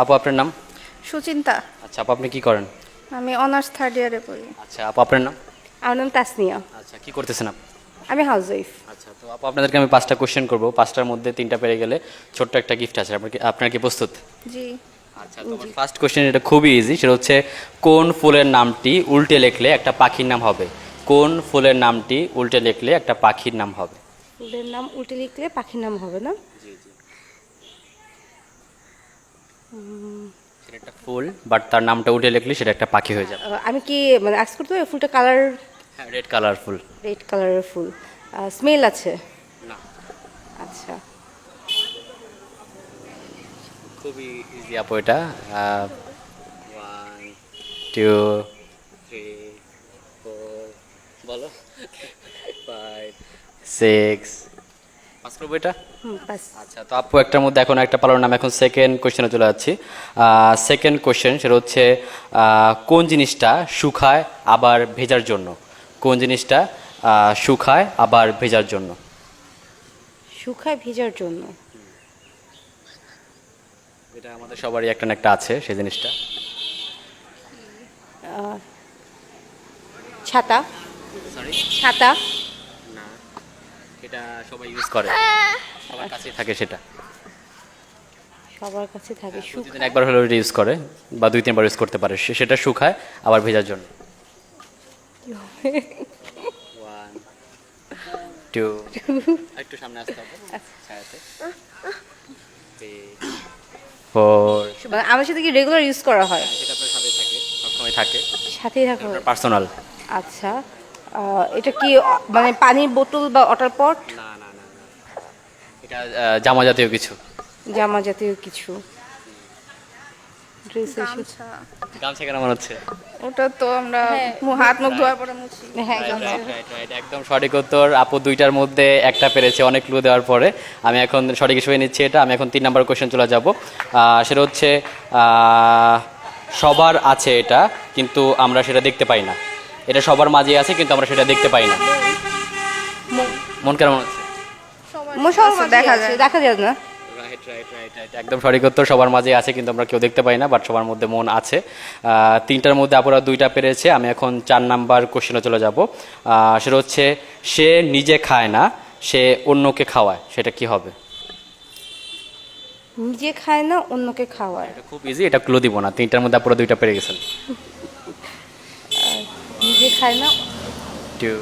আপু আপনার নাম? সুচিন্তা। আচ্ছা আপু আপনি কি করেন? আমি অনার্স থার্ড ইয়ারে পড়ি। আচ্ছা আপু আপনার নাম? আমার নাম তাসনিয়া। আচ্ছা কি করতেছেন আপনি? আমি হাউস ওয়াইফ আচ্ছা তো আপু আপনাদেরকে আমি পাঁচটা কোশ্চেন করব। পাঁচটার মধ্যে তিনটা পেরে গেলে ছোট্ট একটা গিফট আছে। আপনার কি আপনার কি প্রস্তুত? জি। আচ্ছা ফার্স্ট কোশ্চেন এটা খুবই ইজি সেটা হচ্ছে কোন ফুলের নামটি উল্টে লিখলে একটা পাখির নাম হবে? কোন ফুলের নামটি উল্টে লিখলে একটা পাখির নাম হবে? ফুলের নাম উল্টে লিখলে পাখির নাম হবে না? সেটা একটা ফুল বাট তার নামটা উল্টে লিখলে সেটা একটা পাখি হয়ে যাবে। আমি কি মানে আজ করতে হবে ফুলটা কালার হ্যাঁ রেড কালারফুল রেড কালারের ফুল। স্মেল আছে? না। আচ্ছা। খুবই ইজি আপু এটা। ওয়ান টু থ্রি ফোর বলো। ফাইভ সিক্স পাস করব এটা? আচ্ছা তো আপু একটার মধ্যে এখন একটা পালোর নাম এখন সেকেন্ড কোশ্চেনে চলে যাচ্ছি। সেকেন্ড কোশ্চেন সেটা হচ্ছে কোন জিনিসটা শুকায় আবার ভেজার জন্য? কোন জিনিসটা শুকায় আবার ভেজার জন্য? শুকায় ভেজার জন্য? এটা আমাদের সবারই একটা না একটা আছে সেই জিনিসটা। ছাতা। সরি ছাতা। এটা সবাই ইউজ করে। সবার কাছেই থাকে সেটা। সবার কাছে থাকে। শুক প্রতিদিন একবার হলেও এটা ইউজ করে বা দুই তিনবার ইউজ করতে পারে। সে- সেটা শুকায় আবার ভেজার জন্য। ওয়ান টু একটু সামনে আসতে হবে। ছায়াতে। ফোর আমার সাথে কি রেগুলার ইউজ করা হয়? সেটা আপনার সাথে থাকে সবসময় থাকে। সাথেই থাকা। পার্সোনাল আচ্ছা। এটা কি মানে পানির বোতল বা ওয়াটার পট? না না না না। এটা জামা জাতীয় কিছু। জামা জাতীয় কিছু। গামছা। গামছা কেন মনে হচ্ছে? ওটা তো আমরা হাত মুখ ধোয়ার পরে মুছি। হ্যাঁ right. একদম সঠিক উত্তর। আপু দুইটার মধ্যে একটা পেরেছে অনেক ক্লু দেওয়ার পরে। আমি এখন সঠিক হিসেবে নিচ্ছি এটা। আমি এখন তিন নম্বর কোয়েশ্চেন চলে যাব। আহ, সেটা হচ্ছে আহ, সবার আছে এটা কিন্তু আমরা সেটা দেখতে পাই না। এটা সবার মাঝে আছে কিন্তু আমরা সেটা দেখতে পাই না। মন কেমন আছে, দেখা যায়। দেখা যায় না। রাইট রাইট রাইট রাইট একদম সঠিক উত্তর সবার মাঝে আছে কিন্তু আমরা কেউ দেখতে পাই না বাট সবার মধ্যে মন আছে। তিনটার মধ্যে আপুরা দুইটা পেরেছে আমি এখন চার নাম্বার কোশ্চেনে চলে যাব। সেটা হচ্ছে সে নিজে খায় না সে অন্যকে খাওয়ায় সেটা কি হবে? নিজে খায় না অন্যকে খাওয়ায়। এটা খুব ইজি এটা ক্লো দিব না তিনটার মধ্যে আপুরা দুইটা পেরে গেছেন। না। টু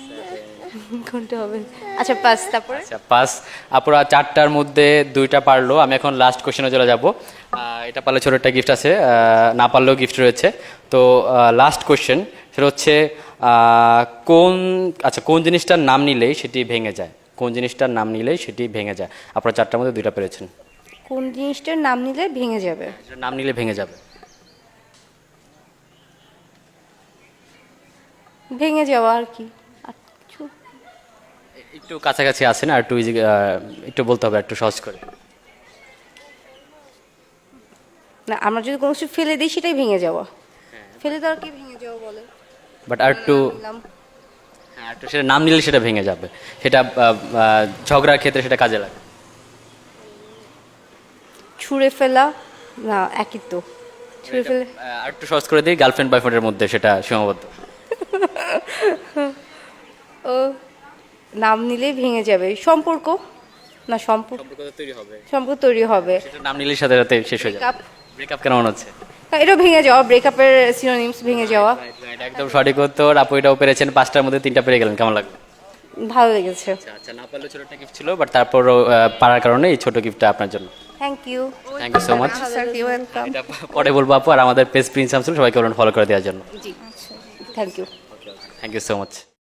কোনটা হবে? আচ্ছা পাঁচ তারপরে? আচ্ছা পাস চারটার মধ্যে দুইটা পারল আমি এখন লাস্ট কোশ্চেনে চলে যাব। এটা পারলে ছোট একটা গিফট আছে না পারলেও গিফট রয়েছে। তো লাস্ট কোশ্চেন সেটা হচ্ছে কোন আচ্ছা কোন জিনিসটার নাম নিলেই সেটি ভেঙে যায়? কোন জিনিসটার নাম নিলেই সেটি ভেঙে যায়। আপনারা চারটার মধ্যে দুইটা পেরেছেন। কোন জিনিসটার নাম নিলে ভেঙে যাবে? নাম নিলে ভেঙে যাবে। ভেঙে যাওয়া আর কি। একটু কাছাকাছি আছেন আর একটু ইজি একটু বলতে হবে একটু সহজ করে। না আমরা যদি কোনো কিছু ফেলে দিই সেটাই ভেঙে যাওয়া। ফেলে দেওয়ার কি ভেঙে যাওয়া বলে? বাট আর একটু। হ্যাঁ সেটা নাম নিলে সেটা ভেঙে যাবে। সেটা ঝগড়ার ক্ষেত্রে সেটা কাজে লাগে। ছুঁড়ে ফেলা না একই তো। ছুঁড়ে ফেলে আর একটু সহজ করে দিই গার্লফ্রেন্ড বয়ফ্রেন্ডের মধ্যে সেটা সীমাবদ্ধ। ও নাম নিলেই ভেঙে যাবে। সম্পর্ক? না সম্পর্ক সম্পর্ক তৈরি হবে। সম্পর্ক তৈরি হবে। সেটা নাম নিলেই সাথে সাথে শেষ হয়ে যাবে। ব্রেকআপ কেন মনে হচ্ছে? এটাও ভেঙে যাওয়া ব্রেকআপের সিনোনিমস ভেঙে যাওয়া। একদম সঠিক উত্তর। আপু এটাও পেরেছেন পাঁচটার মধ্যে তিনটা পেরে গেলেন কেমন লাগল? ভালো লেগেছে। আচ্ছা আচ্ছা না পারলে ছোট একটা গিফট ছিল বাট তারপরও আহ, পারার কারণে এই ছোট গিফটটা আপনার জন্য। Thank you thank you so much এটা পরে বলব আপু আর আমাদের পেজ প্রিন্স আমসুল সবাইকে বলুন ফলো করে দেওয়ার জন্য। জি thank you thank you so much